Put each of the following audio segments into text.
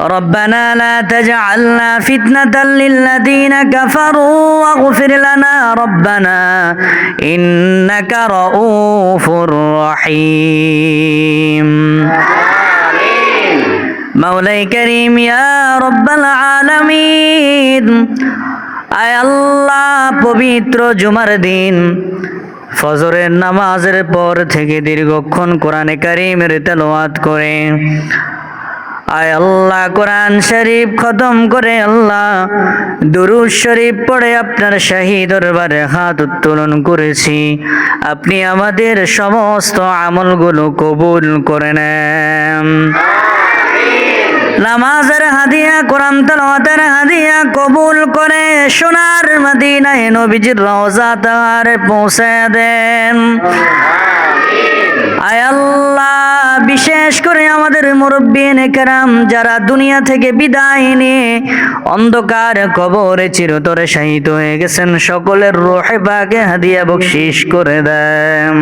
ربنا لا تجعلنا فتنة للذين كفروا واغفر لنا ربنا إنك رؤوف رحيم مولاي كريم يا رب العالمين আয় আল্লাহ পবিত্র জুমার দিন ফজরের নামাজের পর থেকে দীর্ঘক্ষণ কোরআনে কারিমের তেলাওয়াত করে আয় আল্লাহ, কোরআন শরীফ খতম করে আল্লাহ। দুরুদ শরীফ পড়ে আপনার শাহী দরবারে হাত উত্তোলন করেছি। আপনি আমাদের সমস্ত আমলগুলো কবুল করে নেন। নামাজের হাদিয়া, কোরআন তেলাওয়াতের হাদিয়া কবুল করে সোনার মদিনায় নবীজির রওজা তার পৌঁছে দেন। আয় আল্লাহ। বিশেষ করে আমাদের মুরব্বিন কেরাম, যারা দুনিয়া থেকে বিদায় নিয়ে অন্ধকার কবরে চিরতরে শাহিত হয়ে গেছেন, সকলের রোহে বাগে হাদিয়া বকশিস করে দেন।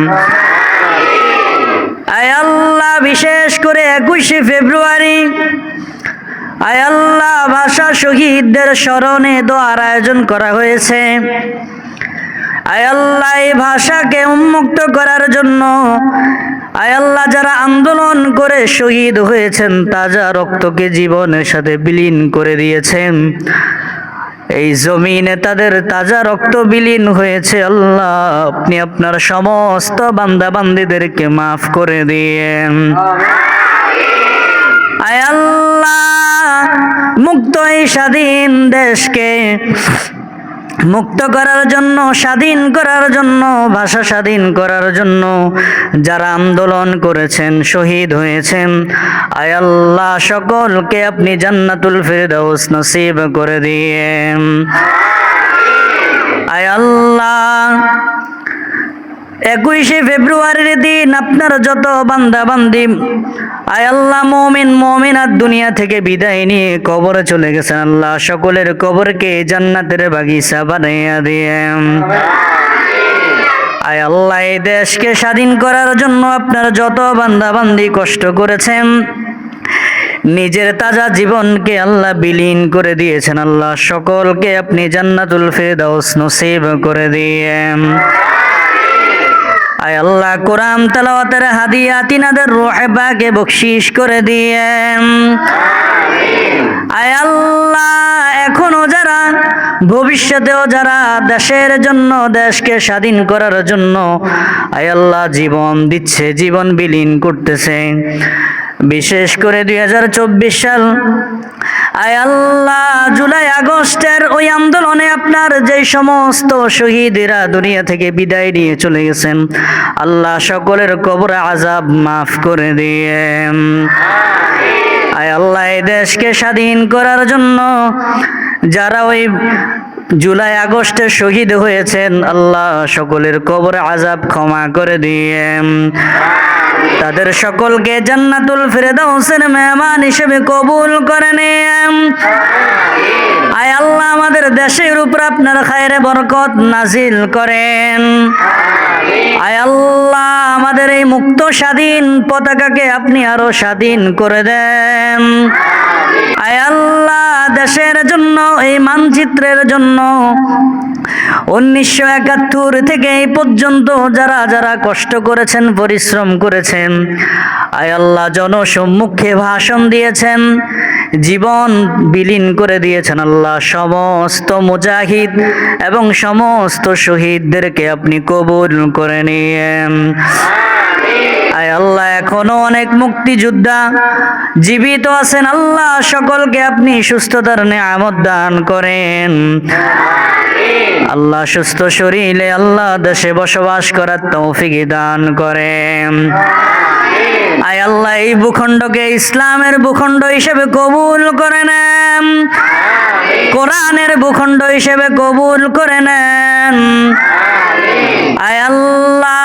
আয় আল্লাহ, বিশেষ করে একুশে ফেব্রুয়ারি, আয় আল্লাহ, ভাষা শহীদদের স্মরণে দোয়ার আয়োজন করা হয়েছে। আয় আল্লাহ, এই ভাষাকে উন্মুক্ত করার জন্য আয় আল্লাহ, যারা আন্দোলন করে শহীদ হয়েছেন, তাজা রক্তকে জীবনের সাথে বিলীন করে দিয়েছেন। এই জমিনে তাদের তাজা রক্ত বিলীন হয়েছে, আল্লাহ, আপনি আপনার সমস্ত বান্দা বান্দিদেরকে মাফ করে দিয়েন। আয় আল্লাহ, মুক্ত এই স্বাধীন দেশকে মুক্ত করার জন্য, স্বাধীন করার জন্য, ভাষা স্বাধীন করার জন্য যারা আন্দোলন করেছেন, শহীদ হয়েছেন আয়াল্লাহ সকলকে আপনি জান্নাতুল ফেরদাউস নসিব করে দিয়ে আয় আল্লাহ একুশে ফেব্রুয়ারির দিন আপনার যত বান্দা বান্দি আল্লাহ, মমিন মমিনার দুনিয়া থেকে বিদায় নিয়ে কবরে চলে গেছেন আল্লাহ। সকলের কবরকে জান্নাতের বাগিচা বানাইয়া দিয়ে আয় আল্লাহ, এই দেশকে স্বাধীন করার জন্য আপনার যত বান্দা বান্দি কষ্ট করেছেন, নিজের তাজা জীবনকে আল্লাহ বিলীন করে দিয়েছেন আল্লাহ। সকলকে আপনি জান্নাতুল ফেরদাউস নসিব করে দিয়েন। আয় আল্লাহ কোরআন তেলাওয়াতের হাদিয়া তিনাদের রুহে বকশিস করে দিয়েন। আয় আল্লাহ, এখনও যারা ভবিষ্যতেও যারা দেশের জন্য, দেশকে স্বাধীন করার জন্য আয় আল্লাহ জীবন দিচ্ছে, জীবন বিলীন করতেছে। বিশেষ করে দুই হাজার চব্বিশ সাল আয় আল্লাহ জুলাই আগস্টের ওই আন্দোলনে আপনার যে সমস্ত শহীদেরা দুনিয়া থেকে বিদায় নিয়ে চলে গেছেন আল্লাহ সকলের কবর আজাব মাফ করে দিয়ে আয় আল্লাহ এই দেশকে স্বাধীন করার জন্য যারা ওই জুলাই আগস্টে শহীদ হয়েছেন আল্লাহ সকলের কবর আজাব ক্ষমা করে দিয়ে তাদের সকলকে জান্নাতুল ফেরদাউসের মেহমান হিসেবে কবুল করে নেন। আয় আল্লাহ, আমাদের দেশের উপর আপনার খায়রে বরকত নাজিল করেন। আয় আল্লাহ, আমাদের এই মুক্ত স্বাধীন পতাকাকে আপনি আরও স্বাধীন করে দেন। আয় আল্লাহ, দেশের জন্য, এই মানচিত্রের জন্য উনিশশো একাত্তর থেকে এই পর্যন্ত যারা যারা কষ্ট করেছেন, পরিশ্রম করেছেন, আয় আল্লাহ জনসম্মুখে ভাষণ দিয়েছেন, জীবন বিলীন করে দিয়েছেন আল্লাহ, সমস্ত মুজাহিদ এবং সমস্ত শহীদদেরকে আপনি কবুল করে নিয়েন। আয় আল্লাহ, এখনও অনেক মুক্তিযোদ্ধা জীবিত আছেন, আল্লাহ সকলকে আপনি সুস্থতার নিয়ামত দান করেন। আল্লাহ সুস্থ শরীরে আল্লাহ দেশে বসবাস করার তৌফিক দান করেন। আয় আল্লাহ এই ভূখণ্ডকে ইসলামের ভূখণ্ড হিসেবে কবুল করে নেন। কোরআনের ভূখণ্ড হিসেবে কবুল করে নেন। আয় আল্লাহ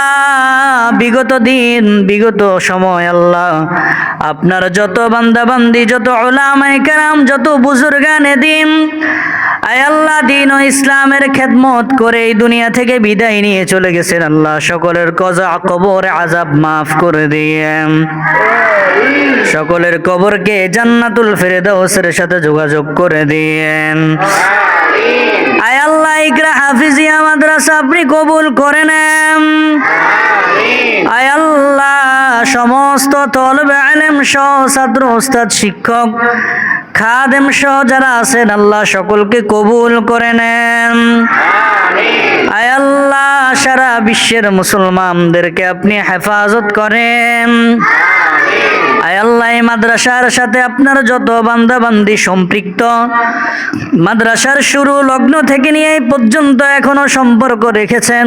বিগত দিন বিগত সময় আল্লাহ আপনার যত বান্দা বান্দি যত ওলামাই কারাম যত বুজুর্গানে দিন আল্লাহ, দিন ও ইসলামের খেদমত করে এই দুনিয়া থেকে বিদায় নিয়ে চলে গেছেন আল্লাহ। সকলের কজা, কবর আজাব মাফ করে দিয়ে সকলের কবরকে জান্নাতুল ফেরে ফেরেদাউসের সাথে যোগাযোগ করে দিয়েন। আয় আল্লাহ, ইকরা হাফিজিয়া মাদ্রাসা আপনি কবুল করে নেন। আয় আল্লাহ, সমস্ত তলবে আলেম সহ ছাত্র, ওস্তাদ, শিক্ষক খাদেম সহ যারা আছেন আল্লাহ সকলকে কবুল করে নেন। আয় আল্লাহ সারা বিশ্বের মুসলমানদেরকে আপনি হেফাজত করেন। আয় আল্লাহ মাদ্রাসার সাথে আপনার যত বান্দাবান্দি সম্পৃক্ত মাদ্রাসার শুরু লগ্ন থেকে নিয়ে পর্যন্ত এখনও সম্পর্ক রেখেছেন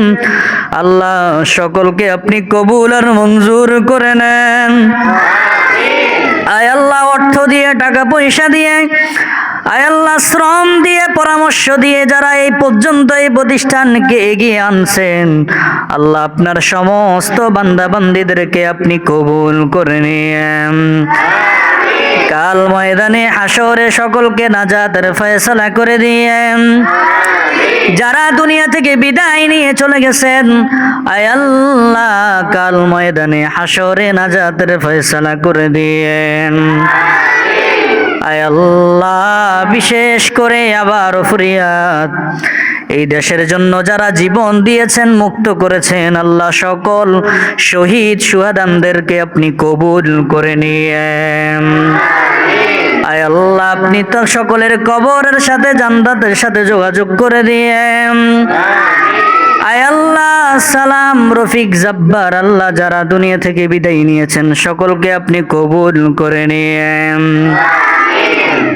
আল্লাহ সকলকে আপনি কবুল আর মঞ্জুর করে নেন। আয় আল্লাহ অর্থ দিয়ে, টাকা পয়সা দিয়ে, আয় আল্লাহ শ্রম দিয়ে, পরামর্শ দিয়ে যারা এই পর্যন্ত এই প্রতিষ্ঠানকে এগিয়ে আনছেন, আল্লাহ আপনার সমস্ত বান্দা বান্দিদেরকে আপনি কবুল করে নিয়েন। কাল ময়দানে হাসরে সকলকে নাজাতের ফয়সালা করে দিয়েন। যারা দুনিয়া থেকে বিদায় নিয়ে চলে গেছেন, আয় আল্লাহ, কাল ময়দানে হাসরে নাজাতের ফয়সালা করে দিয়েন। আয় আল্লাহ, বিশেষ করে আবার ফরিয়াদ। এই দেশের জন্য যারা জীবন দিয়েছেন, মুক্ত করেছেন, আল্লাহ সকল শহীদ সুহাদানদেরকে আপনি কবুল করে নিয়েন। আয় আল্লাহ, আপনি তো সকলের কবরের সাথে জান্নাতের সাথে যোগাযোগ করে দিয়েন। আয় আল্লাহ, সালাম, রফিক, জব্বার, আল্লাহ যারা দুনিয়া থেকে বিদায় নিয়েছেন, সকলকে আপনি কবুল করে নিয়েন।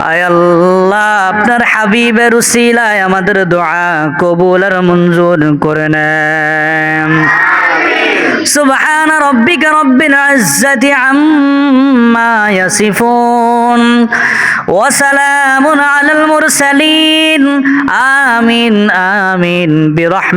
আয় আল্লাহ, আপনার হাবিবের উসিলায় আমাদের দোয়া কবুল আর মঞ্জুর করে নেন। سبحان ربك رب العزة عما يصفون وسلام على المرسلين. آمين آمين برحمة.